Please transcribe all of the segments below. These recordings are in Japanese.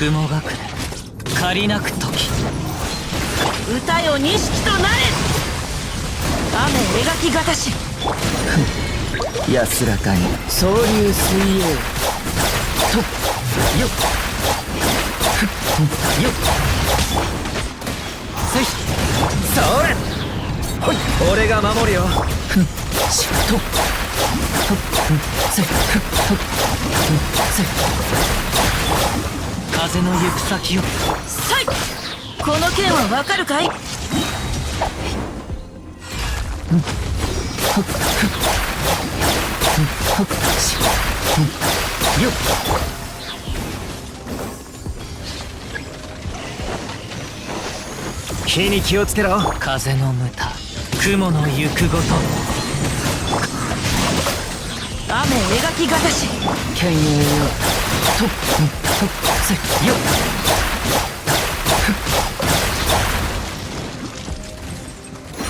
雲隠れ。借りなく時。歌よ錦となれ。雨描きがたし。安らかに。総流水泳。とよっ。ふっよっ。せい。それ。ほい。俺が守るよ。ふん。しととふん。せい。ふっとふんせい風の行く先を。さいこの剣はわかるかい？ほっしふんよっ火に気をつけろ。風の無駄。雲の行くごと雨描きがたし。剣よ。ととせいよっ。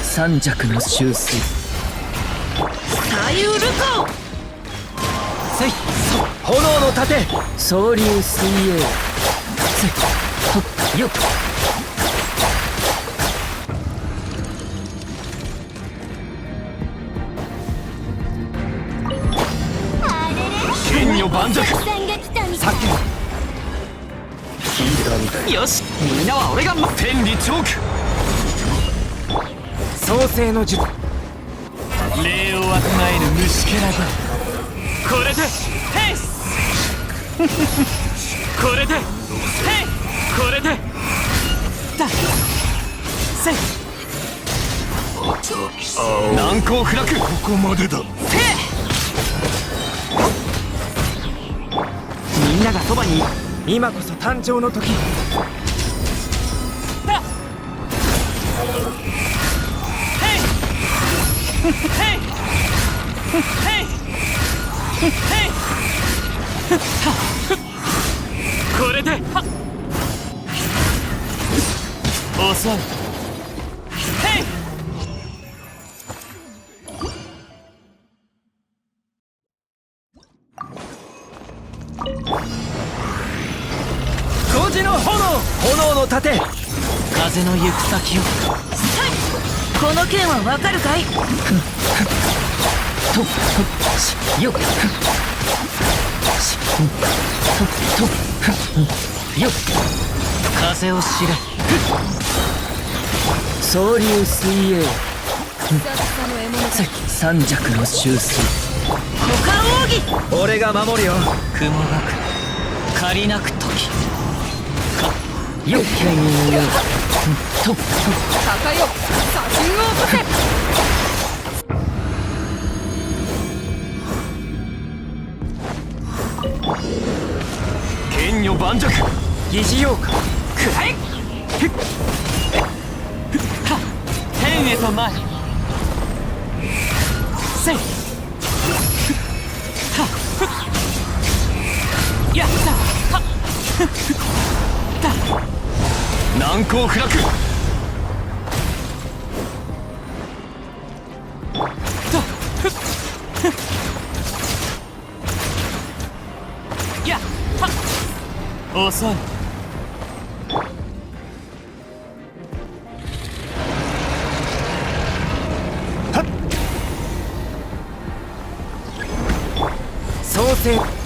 三尺の修水左右ルコせいそ炎の盾。総流水泳。せいほっよ。っ盤石。さんが来たみたい。よしみんなは俺が天理チョーク創世の術礼をわきまえる虫けらだ。これでヘイス。これでヘイ。これで。だ。せい。難攻不落ここまでだみんながそばに今こそ誕生の時。これで。は遅い炎の盾風の行く先を。この剣はわかるかい？とよとよっ風を知れ総流水泳せ三尺の修水股間奥義俺が守るよ雲隠れ借りなく時よっ。剣よとっ。と高よ砂丘を起こ剣女盤石疑似妖怪くらえ天へと前せいやった。はだ難攻不落。遅い。創世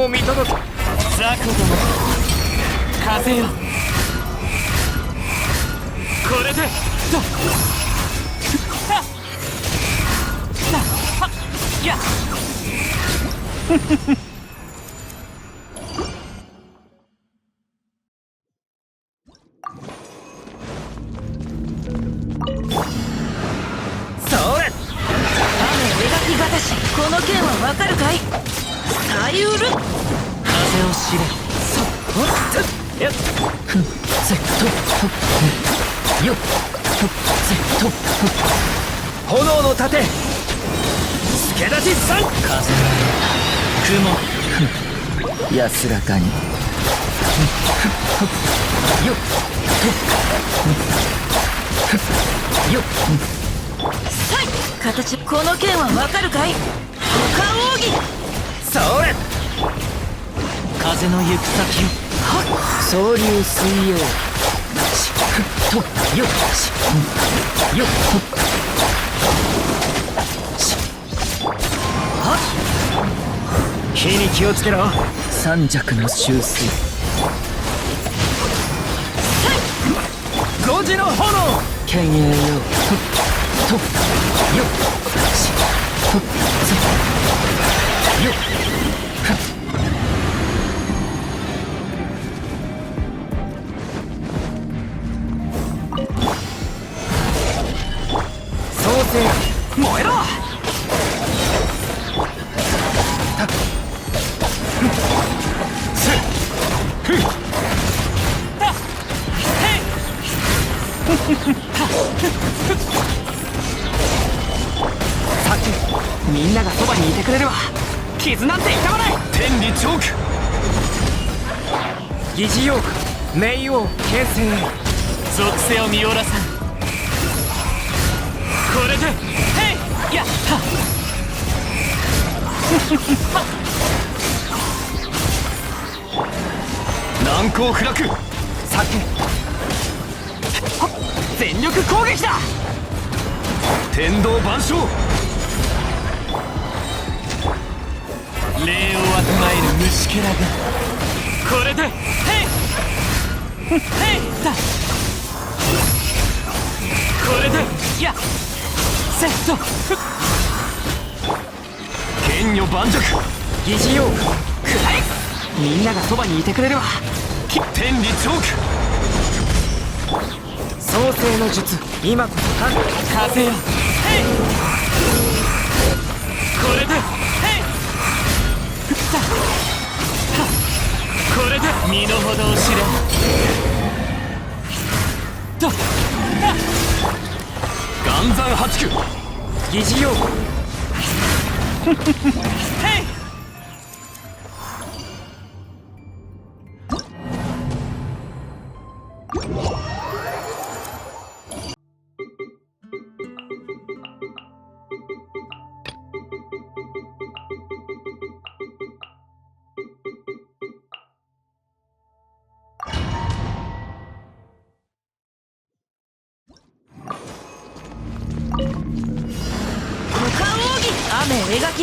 を見届け。雑魚ども風よこれで。どっはっや炎の盾。助立ち三風の雲。安らかに。よっ。よっ。サイ形この剣はわかるかい他奥義それ風の行く先を総流水曜しふっと。よっしんよっほっしはっ火に気をつけろ三尺の修正五時の炎剣影よふっと。よっしふっせよっ燃えろ！みんながそばにいてくれるわ傷なんて痛まない！天理チョーク！疑似妖怪冥王剣戦へ。属性を見下らさんやっ難攻不落避け全力攻撃だ天道万象礼をわきまえる虫けらがこれでへいへいだこれでやセット剣女盤石。疑似妖怪。くらえみんながそばにいてくれるわ。き天理チョーク。創世の術。今こそ神。風よ。これで。これで。身の程を知れ。とはっ岩山八九。疑似妖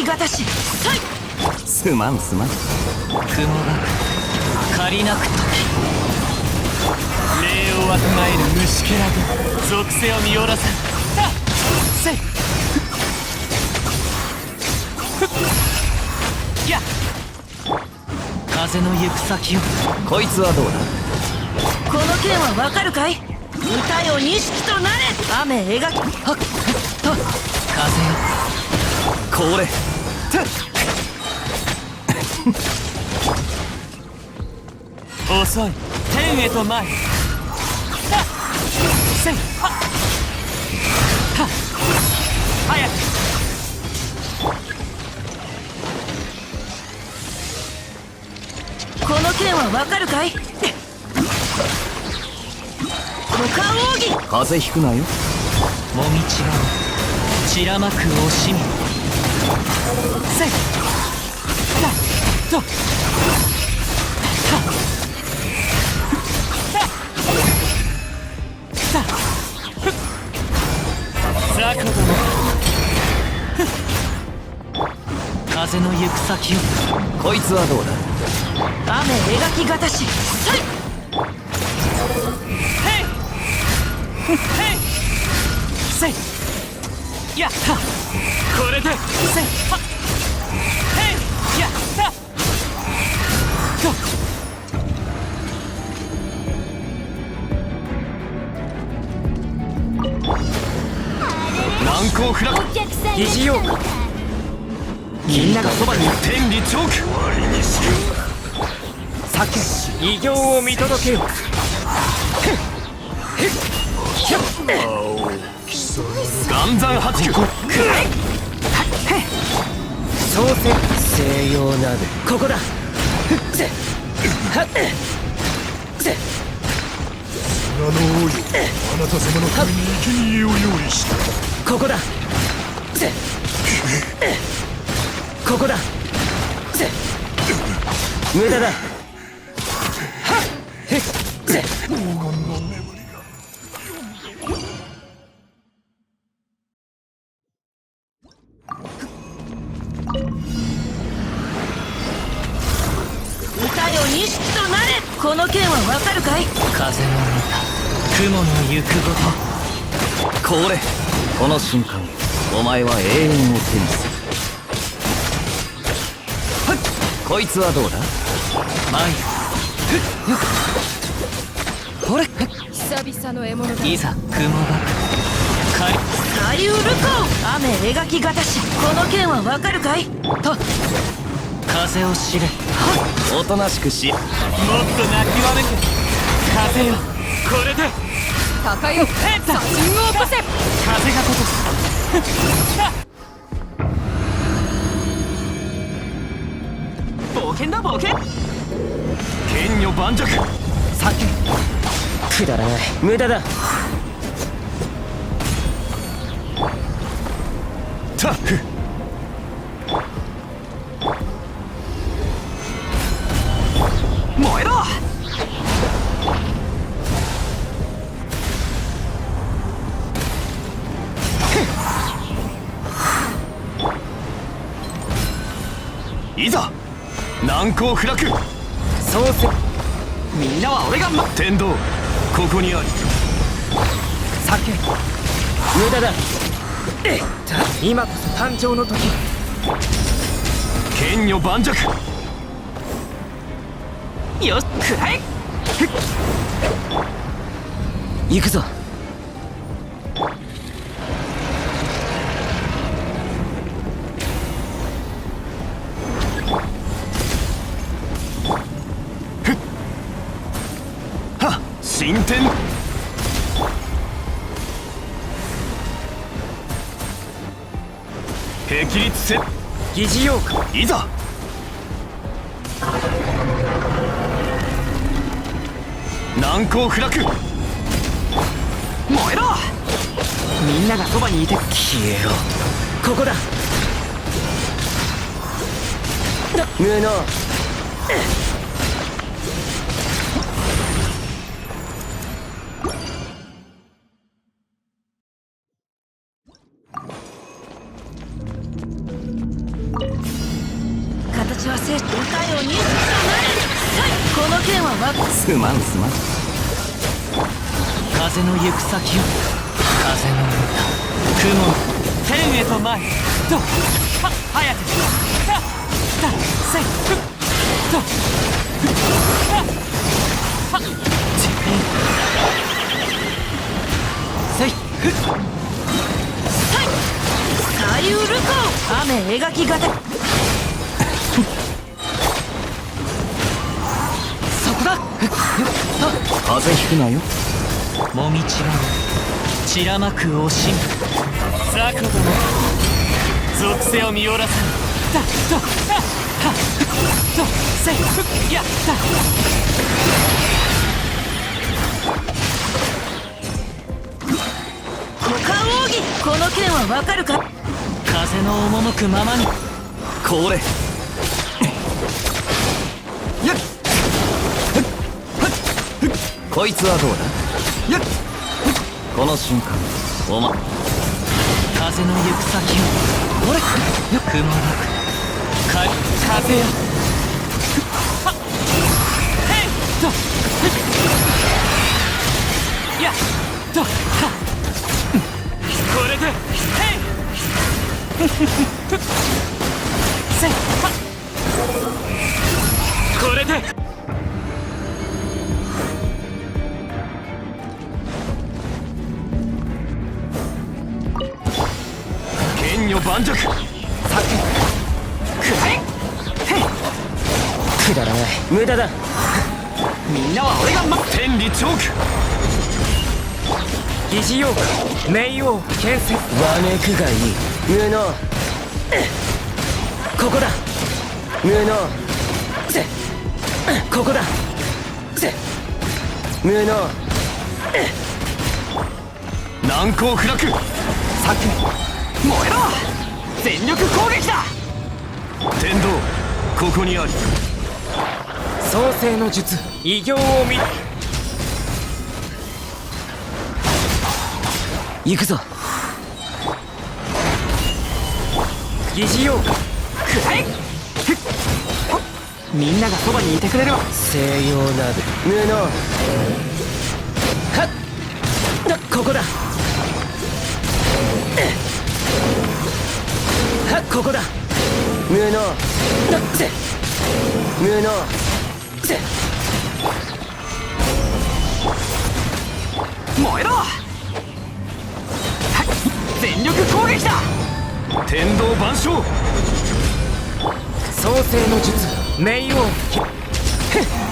雨描きがたしサイすまんすまん。雲が借りなくと礼をわきまえる虫けらが属性を見下ろさんさせいや風の行く先を。こいつはどうだ？この剣はわかるかい？歌よ錦となれ。雨描き。はっ。ふっ。と風よ。これ遅い天へと前せいは早く。この剣はわかるかい？他奥義風邪ひくなよ。もみちが散らまく惜しみ風の行く先をこいつはどうだ雨描きがたしさいヘイヘイせいやったこれでせいはっ難攻不落。お客さん疑似用かみんながそばに天理チョーク終わりにしよう。酒異形を見届けよ岩山八九そうせ西洋鍋ここだ。せはっ。せ。あの王よあなた様のために生贄を用意した。ここだ。せ。ここだ。せ。無駄だ。はっ。せ雲の行くごとこれこの瞬間お前は永遠を手にするはっこいつはどうだ前これ久々の獲物だいざ雲が狩りサイウルコ雨描きがたしこの剣はわかるかいと風を知れはおとなしくしもっと泣きわめく風よこれで。高よ殺人を。起こせ風がこと冒険だ冒険剣女盤石酒くだらない無駄だタフ難攻不落そうせみんなは俺がま天道ここにあり。酒無駄だ。えっ今こそ誕生の時。剣女盤石。よっくらえ行くぞっ進展霹靂せ。疑似妖怪いざ。難攻不落。燃えろ。みんながそばにいて。消えろここだ。無能形は聖歌よ錦となれさいこの剣はわかすまんすまん風の行く先。を風の歌雲天へと前とは早くたたせふとははちせいふさいサイウルコ雨描きがた風邪ひくなよ。もみちが散らまく惜しみ雑魚ども属性を見下ろさぬだとははとせいやった股間奥義この剣はわかるか？風の赴くままに。これ。やっふっふっふっこいつはどうだ？やっ。この瞬間お前。風の行く先を。ほれ？雲なく。か風よはっ。へい。とやっ。とはっ。これで。へい。せっはっ。これで盤石。さてくくだらない。無駄だ。みんなは俺がま天理チョーク。疑似用冥王剣戦わめくがいい。無能。ここだ。無能。せ。ここだ。せ。無能。難攻不落策燃えろ全力攻撃だ！天道ここにあり創世の術異形を見行くぞ。疑似用くらえみんながそばにいてくれるわ西洋など無能はっ！だここだはっここだ。無能。だせ。無能。せ。燃えろ。全力攻撃だ。天道万象。創世の術。冥王ふっ